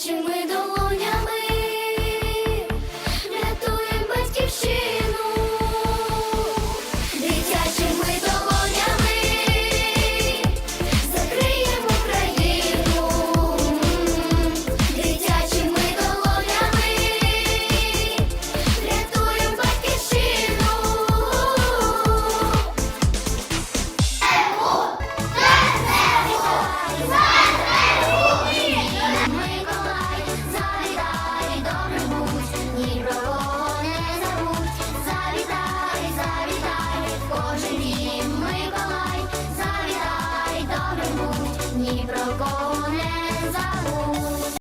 плечі ми долоні.